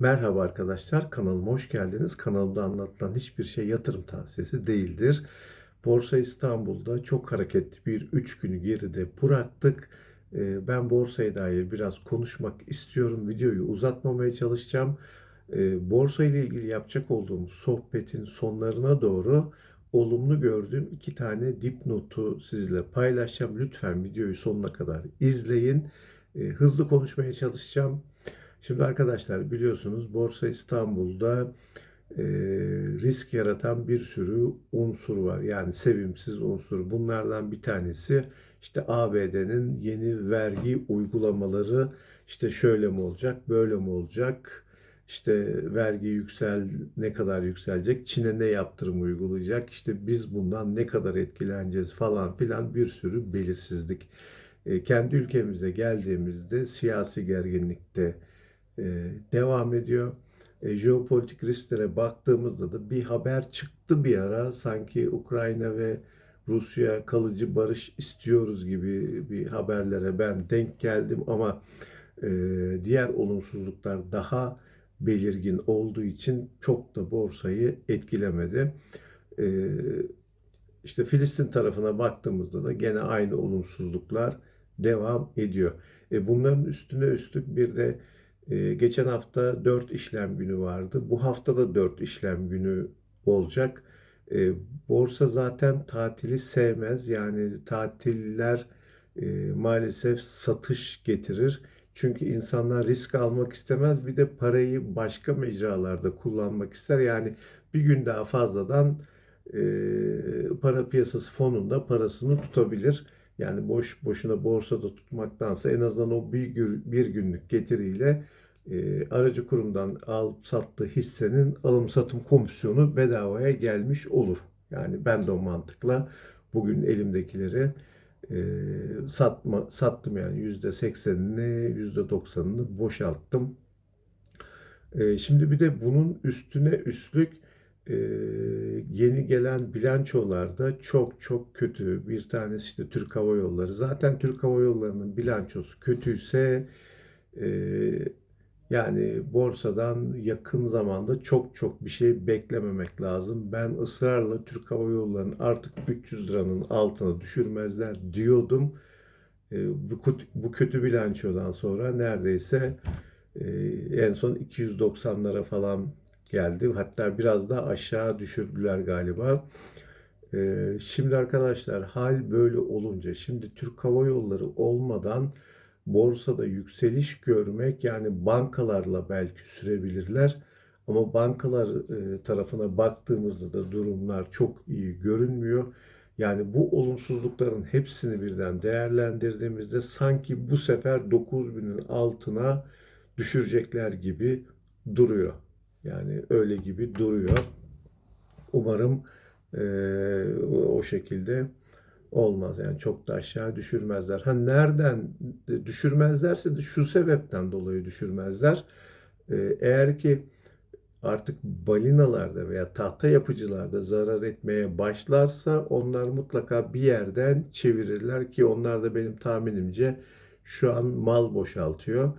Merhaba arkadaşlar, kanalıma hoş geldiniz. Kanalımda anlatılan hiçbir şey yatırım tavsiyesi değildir. Borsa İstanbul'da çok hareketli bir 3 günü geride bıraktık. Ee, Ben borsaya dair biraz konuşmak istiyorum. Videoyu uzatmamaya çalışacağım. Ee, Borsa ile ilgili yapacak olduğum sohbetin sonlarına doğru olumlu gördüğüm iki tane dipnotu sizinle paylaşacağım. Lütfen videoyu sonuna kadar izleyin. Ee, Hızlı konuşmaya çalışacağım. Şimdi arkadaşlar biliyorsunuz Borsa İstanbul'da e, risk yaratan bir sürü unsur var. Yani sevimsiz unsur. Bunlardan bir tanesi işte ABD'nin yeni vergi uygulamaları işte şöyle mi olacak, böyle mi olacak? İşte vergi yüksel ne kadar yükselecek? Çin'e ne yaptırım uygulayacak? İşte biz bundan ne kadar etkileneceğiz falan filan bir sürü belirsizlik. E, kendi ülkemize geldiğimizde siyasi gerginlikte devam ediyor. E, jeopolitik risklere baktığımızda da bir haber çıktı bir ara sanki Ukrayna ve Rusya kalıcı barış istiyoruz gibi bir haberlere ben denk geldim ama e, diğer olumsuzluklar daha belirgin olduğu için çok da borsayı etkilemedi. E, işte Filistin tarafına baktığımızda da gene aynı olumsuzluklar devam ediyor. E, bunların üstüne üstlük bir de ee, geçen hafta 4 işlem günü vardı. Bu hafta da 4 işlem günü olacak. Ee, borsa zaten tatili sevmez. Yani tatiller e, maalesef satış getirir. Çünkü insanlar risk almak istemez. Bir de parayı başka mecralarda kullanmak ister. Yani bir gün daha fazladan e, para piyasası fonunda parasını tutabilir. Yani boş boşuna borsada tutmaktansa en azından o bir, bir günlük getiriyle e, aracı kurumdan alıp sattığı hissenin alım satım komisyonu bedavaya gelmiş olur. Yani ben de o mantıkla bugün elimdekileri e, satma sattım yani yüzde seksenini yüzde doksanını boşalttım. E, şimdi bir de bunun üstüne üstlük e, yeni gelen bilançolarda çok çok kötü. Bir tanesi işte Türk Hava Yolları. Zaten Türk Hava Yolları'nın bilançosu kötüyse e, yani borsadan yakın zamanda çok çok bir şey beklememek lazım. Ben ısrarla Türk Hava Yolları'nın artık 300 liranın altına düşürmezler diyordum. E, bu, bu kötü bilançodan sonra neredeyse e, en son 290'lara falan geldi. Hatta biraz da aşağı düşürdüler galiba. E, şimdi arkadaşlar hal böyle olunca şimdi Türk Hava Yolları olmadan borsada yükseliş görmek yani bankalarla belki sürebilirler. Ama bankalar e, tarafına baktığımızda da durumlar çok iyi görünmüyor. Yani bu olumsuzlukların hepsini birden değerlendirdiğimizde sanki bu sefer 9000'in altına düşürecekler gibi duruyor. Yani öyle gibi duruyor. Umarım e, o şekilde olmaz. Yani çok da aşağı düşürmezler. Ha nereden düşürmezlerse de şu sebepten dolayı düşürmezler. Ee, eğer ki artık balinalarda veya tahta yapıcılarda zarar etmeye başlarsa onlar mutlaka bir yerden çevirirler ki onlar da benim tahminimce şu an mal boşaltıyor.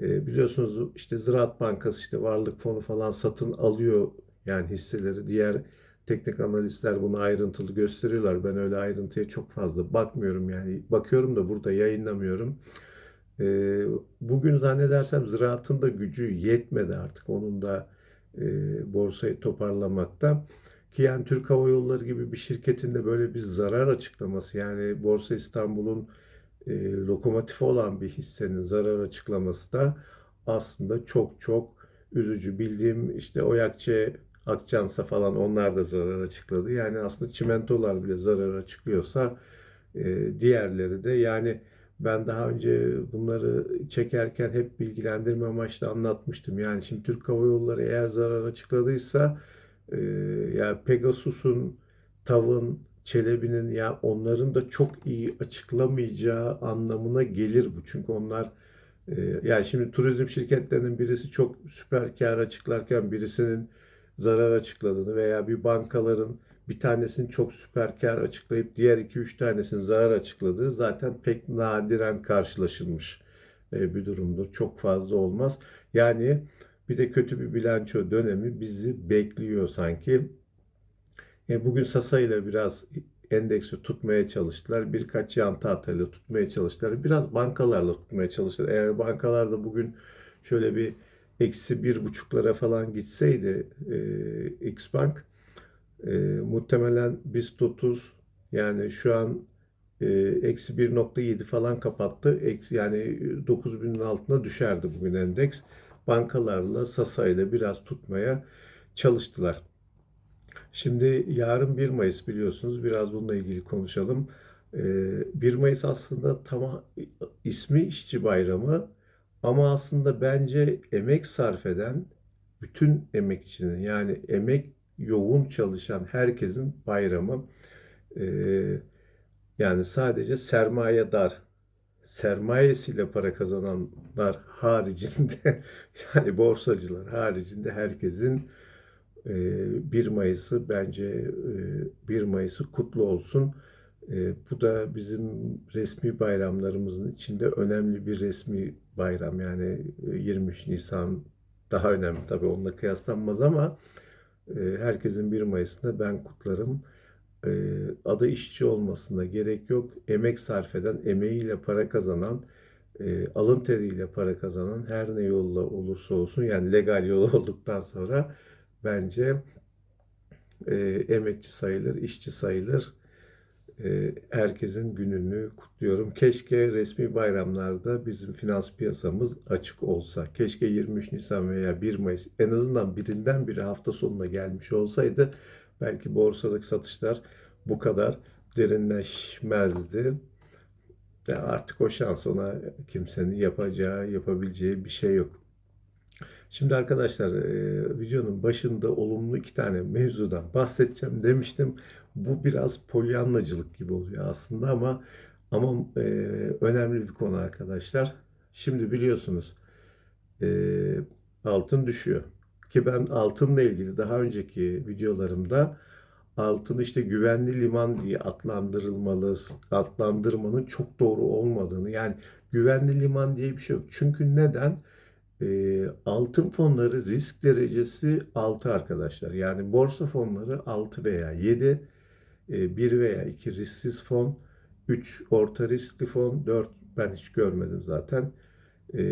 E, biliyorsunuz işte Ziraat Bankası işte varlık fonu falan satın alıyor yani hisseleri diğer teknik analistler bunu ayrıntılı gösteriyorlar. Ben öyle ayrıntıya çok fazla bakmıyorum yani. Bakıyorum da burada yayınlamıyorum. E, bugün zannedersem ziraatın da gücü yetmedi artık onun da e, borsayı toparlamakta. Ki yani Türk Hava Yolları gibi bir şirketin de böyle bir zarar açıklaması yani Borsa İstanbul'un e, lokomotifi olan bir hissenin zarar açıklaması da aslında çok çok üzücü. Bildiğim işte Oyakçe Akçansa falan onlar da zarar açıkladı. Yani aslında çimentolar bile zarar açıklıyorsa e, diğerleri de yani ben daha önce bunları çekerken hep bilgilendirme amaçlı anlatmıştım. Yani şimdi Türk Hava Yolları eğer zarar açıkladıysa e, yani Pegasus'un, TAV'ın, Çelebi'nin ya onların da çok iyi açıklamayacağı anlamına gelir bu. Çünkü onlar e, yani şimdi turizm şirketlerinin birisi çok süper kar açıklarken birisinin zarar açıkladığını veya bir bankaların bir tanesinin çok süper kar açıklayıp diğer 2-3 tanesinin zarar açıkladığı zaten pek nadiren karşılaşılmış e, bir durumdur. Çok fazla olmaz. Yani Bir de kötü bir bilanço dönemi bizi bekliyor sanki. E, bugün Sasa ile biraz endeksi tutmaya çalıştılar. Birkaç yan tahtayla tutmaya çalıştılar. Biraz bankalarla tutmaya çalıştılar. Eğer bankalarda bugün şöyle bir eksi bir buçuklara falan gitseydi e, X Bank e, muhtemelen BIST 30 yani şu an e, eksi 1.7 falan kapattı. Eksi, yani 9000'in altına düşerdi bugün endeks. Bankalarla Sasa ile biraz tutmaya çalıştılar. Şimdi yarın 1 Mayıs biliyorsunuz. Biraz bununla ilgili konuşalım. Ee, 1 Mayıs aslında tam ismi işçi bayramı ama aslında bence emek sarf eden bütün emekçinin yani emek yoğun çalışan herkesin bayramı. Ee, yani sadece sermayedar, sermayesiyle para kazananlar haricinde yani borsacılar haricinde herkesin 1 Mayıs'ı bence 1 Mayıs'ı kutlu olsun. Bu da bizim resmi bayramlarımızın içinde önemli bir resmi bayram. Yani 23 Nisan daha önemli tabii onunla kıyaslanmaz ama herkesin 1 Mayıs'ında ben kutlarım. Adı işçi olmasına gerek yok. Emek sarf eden, emeğiyle para kazanan, alın teriyle para kazanan her ne yolla olursa olsun yani legal yol olduktan sonra bence e, emekçi sayılır, işçi sayılır. E, herkesin gününü kutluyorum. Keşke resmi bayramlarda bizim finans piyasamız açık olsa. Keşke 23 Nisan veya 1 Mayıs en azından birinden biri hafta sonuna gelmiş olsaydı belki borsadaki satışlar bu kadar derinleşmezdi. Ya artık o şans ona kimsenin yapacağı, yapabileceği bir şey yok. Şimdi arkadaşlar e, videonun başında olumlu iki tane mevzudan bahsedeceğim demiştim. Bu biraz polyanlacılık gibi oluyor aslında ama ama e, önemli bir konu arkadaşlar. Şimdi biliyorsunuz e, altın düşüyor. Ki ben altınla ilgili daha önceki videolarımda altın işte güvenli liman diye adlandırılmalı, adlandırmanın çok doğru olmadığını yani güvenli liman diye bir şey yok. Çünkü neden? E, altın fonları risk derecesi 6 arkadaşlar. Yani borsa fonları 6 veya 7, e, 1 veya 2 risksiz fon, 3 orta riskli fon, 4 ben hiç görmedim zaten. E,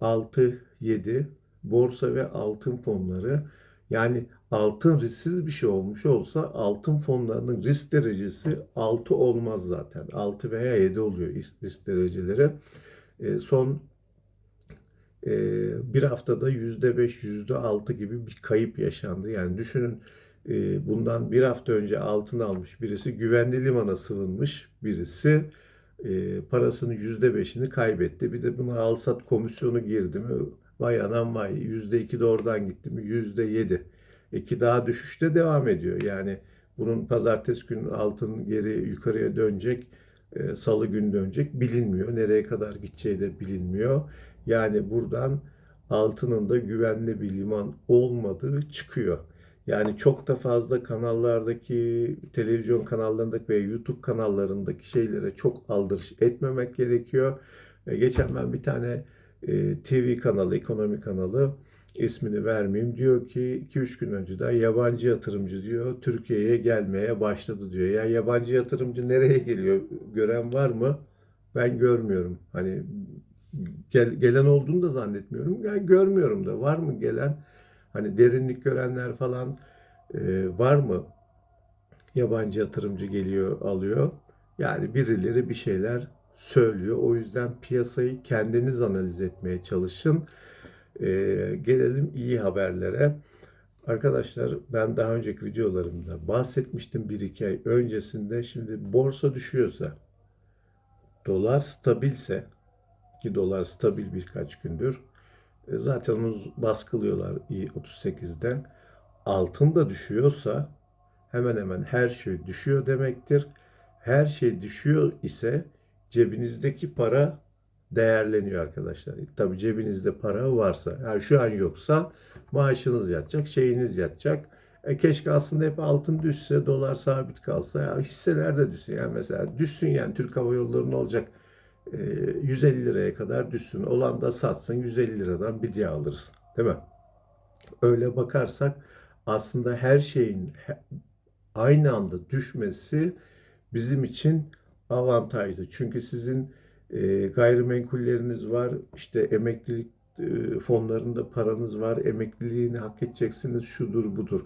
6, 7 borsa ve altın fonları yani altın risksiz bir şey olmuş olsa altın fonlarının risk derecesi 6 olmaz zaten. 6 veya 7 oluyor risk dereceleri. E, son bir haftada yüzde beş, yüzde altı gibi bir kayıp yaşandı. Yani düşünün bundan bir hafta önce altın almış birisi güvenli limana sığınmış birisi parasının yüzde beşini kaybetti. Bir de buna alsat komisyonu girdi mi vay anam vay yüzde iki de oradan gitti mi yüzde yedi. İki daha düşüşte devam ediyor. Yani bunun pazartesi günü altın geri yukarıya dönecek, salı gün dönecek bilinmiyor. Nereye kadar gideceği de bilinmiyor. Yani buradan altının da güvenli bir liman olmadığı çıkıyor. Yani çok da fazla kanallardaki, televizyon kanallarındaki ve YouTube kanallarındaki şeylere çok aldırış etmemek gerekiyor. E, geçen ben bir tane e, TV kanalı, ekonomi kanalı ismini vermeyeyim. Diyor ki 2-3 gün önce de yabancı yatırımcı diyor Türkiye'ye gelmeye başladı diyor. Ya yabancı yatırımcı nereye geliyor? Gören var mı? Ben görmüyorum. Hani gel, gelen olduğunu da zannetmiyorum. Yani görmüyorum da. Var mı gelen? Hani derinlik görenler falan e, var mı? Yabancı yatırımcı geliyor, alıyor. Yani birileri bir şeyler söylüyor. O yüzden piyasayı kendiniz analiz etmeye çalışın. E, gelelim iyi haberlere. Arkadaşlar ben daha önceki videolarımda bahsetmiştim bir iki ay öncesinde. Şimdi borsa düşüyorsa, dolar stabilse ki dolar stabil birkaç gündür. E, zaten onu baskılıyorlar 38'de. Altın da düşüyorsa hemen hemen her şey düşüyor demektir. Her şey düşüyor ise cebinizdeki para değerleniyor arkadaşlar. Tabi cebinizde para varsa, yani şu an yoksa maaşınız yatacak, şeyiniz yatacak. E keşke aslında hep altın düşse, dolar sabit kalsa, ya hisseler de düşse. Yani mesela düşsün yani Türk Hava Yolları ne olacak? 150 ee, liraya kadar düşsün. Olan da satsın 150 liradan bir diye alırsın. Değil mi? Öyle bakarsak aslında her şeyin aynı anda düşmesi bizim için avantajlı. Çünkü sizin e, gayrimenkulleriniz var, işte emeklilik e, fonlarında paranız var, emekliliğini hak edeceksiniz, şudur budur.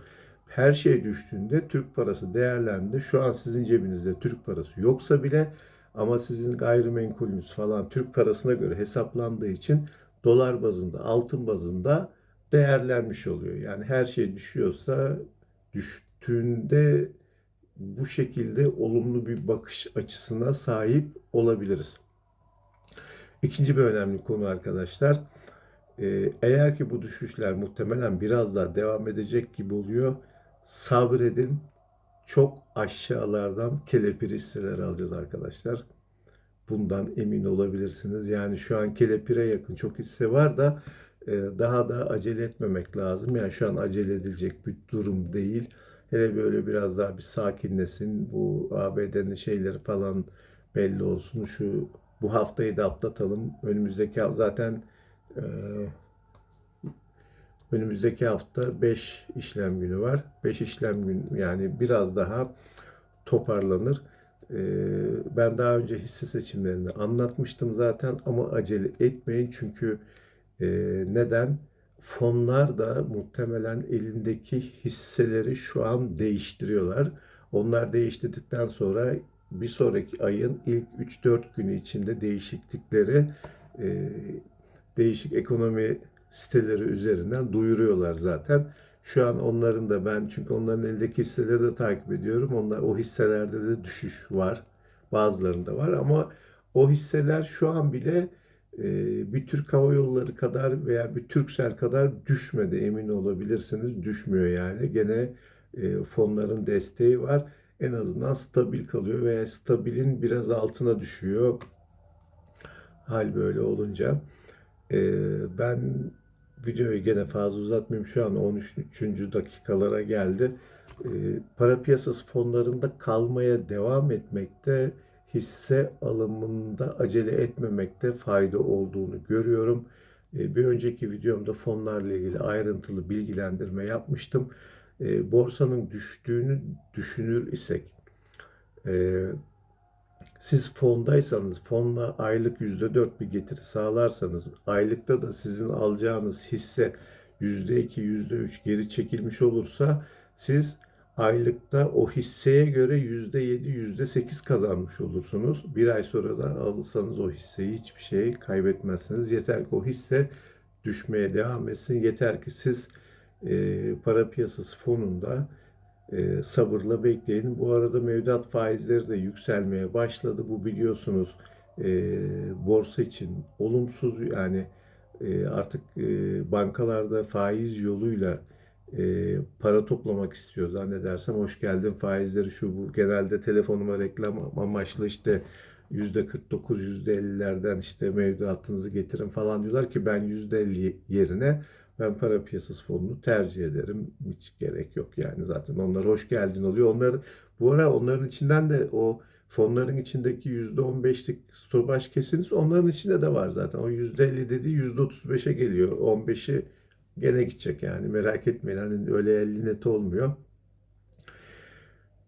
Her şey düştüğünde Türk parası değerlendi. Şu an sizin cebinizde Türk parası yoksa bile ama sizin gayrimenkulünüz falan Türk parasına göre hesaplandığı için dolar bazında, altın bazında değerlenmiş oluyor. Yani her şey düşüyorsa düştüğünde bu şekilde olumlu bir bakış açısına sahip olabiliriz. İkinci bir önemli konu arkadaşlar. Ee, eğer ki bu düşüşler muhtemelen biraz daha devam edecek gibi oluyor. Sabredin. Çok aşağılardan kelepir hisseler alacağız arkadaşlar. Bundan emin olabilirsiniz. Yani şu an kelepire yakın çok hisse var da e, daha da acele etmemek lazım. Yani şu an acele edilecek bir durum değil. Hele böyle biraz daha bir sakinlesin. Bu ABD'nin şeyleri falan belli olsun. Şu bu haftayı da atlatalım. Önümüzdeki zaten e, önümüzdeki hafta 5 işlem günü var. 5 işlem günü yani biraz daha toparlanır. E, ben daha önce hisse seçimlerini anlatmıştım zaten ama acele etmeyin çünkü e, neden? Fonlar da muhtemelen elindeki hisseleri şu an değiştiriyorlar. Onlar değiştirdikten sonra bir sonraki ayın ilk 3-4 günü içinde değişiklikleri e, değişik ekonomi siteleri üzerinden duyuruyorlar zaten. Şu an onların da ben çünkü onların eldeki hisseleri de takip ediyorum. Onlar o hisselerde de düşüş var. Bazılarında var ama o hisseler şu an bile e, bir Türk Hava Yolları kadar veya bir Turkcell kadar düşmedi emin olabilirsiniz. Düşmüyor yani. Gene e, fonların desteği var. En azından stabil kalıyor veya stabilin biraz altına düşüyor. Hal böyle olunca. E, ben videoyu gene fazla uzatmayayım. Şu an 13. dakikalara geldi. E, para piyasası fonlarında kalmaya devam etmekte hisse alımında acele etmemekte fayda olduğunu görüyorum. E, Bir önceki videomda fonlarla ilgili ayrıntılı bilgilendirme yapmıştım. E, Borsanın düştüğünü düşünür isek, e, siz fondaysanız, fonla aylık %4 bir getiri sağlarsanız, aylıkta da sizin alacağınız hisse %2, %3 geri çekilmiş olursa, siz aylıkta o hisseye göre %7, %8 kazanmış olursunuz. Bir ay sonra da alırsanız o hisseyi hiçbir şey kaybetmezsiniz. Yeter ki o hisse düşmeye devam etsin. Yeter ki siz e, para piyasası fonunda e, sabırla bekleyin. Bu arada mevduat faizleri de yükselmeye başladı. Bu biliyorsunuz e, borsa için olumsuz yani e, artık e, bankalarda faiz yoluyla e, para toplamak istiyor zannedersem. Hoş geldin faizleri şu bu. Genelde telefonuma reklam amaçlı işte yüzde 49 yüzde 50'lerden işte mevduatınızı getirin falan diyorlar ki ben yüzde 50 yerine ben para piyasası fonunu tercih ederim. Hiç gerek yok yani zaten onlar hoş geldin oluyor. Onlar bu ara onların içinden de o fonların içindeki yüzde 15'lik stopaj kesiniz onların içinde de var zaten. O yüzde 50 dediği %35'e geliyor. 15'i gene gidecek yani merak etmeyin. Hani öyle 50 net olmuyor.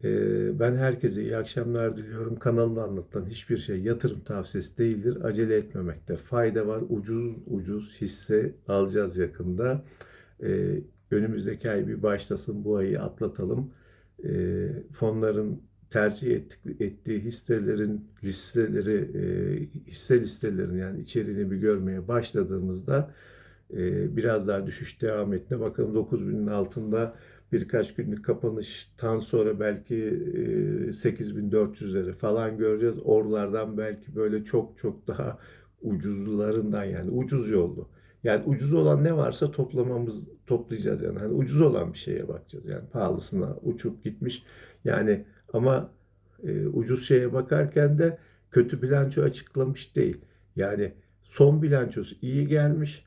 Ee, Ben herkese iyi akşamlar diliyorum. Kanalımda anlatılan hiçbir şey yatırım tavsiyesi değildir. Acele etmemekte fayda var. Ucuz ucuz hisse alacağız yakında. Ee, Önümüzdeki ay bir başlasın bu ayı atlatalım. Ee, Fonların tercih ettik- ettiği hisselerin listeleri, e, hisse listelerini yani içeriğini bir görmeye başladığımızda e, biraz daha düşüş devam ettiğine bakalım 9000'in altında birkaç günlük kapanıştan sonra belki e, 8400'leri falan göreceğiz. Oralardan belki böyle çok çok daha ucuzlarından yani ucuz yollu. Yani ucuz olan ne varsa toplamamız toplayacağız yani. Hani ucuz olan bir şeye bakacağız. Yani pahalısına uçup gitmiş. Yani ama e, ucuz şeye bakarken de kötü bilanço açıklamış değil. Yani son bilançosu iyi gelmiş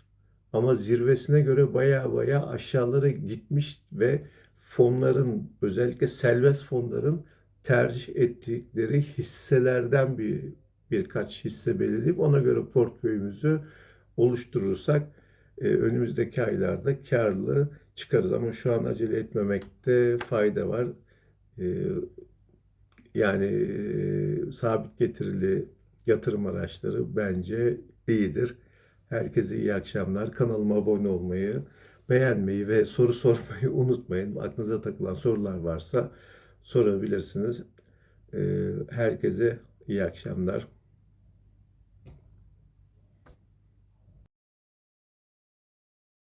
ama zirvesine göre baya baya aşağılara gitmiş ve fonların özellikle serbest fonların tercih ettikleri hisselerden bir birkaç hisse belirleyip ona göre portföyümüzü oluşturursak e, önümüzdeki aylarda karlı çıkarız. Ama şu an acele etmemekte fayda var. E, yani e, sabit getirili yatırım araçları bence iyidir. Herkese iyi akşamlar. Kanalıma abone olmayı, beğenmeyi ve soru sormayı unutmayın. Aklınıza takılan sorular varsa sorabilirsiniz. E, herkese iyi akşamlar.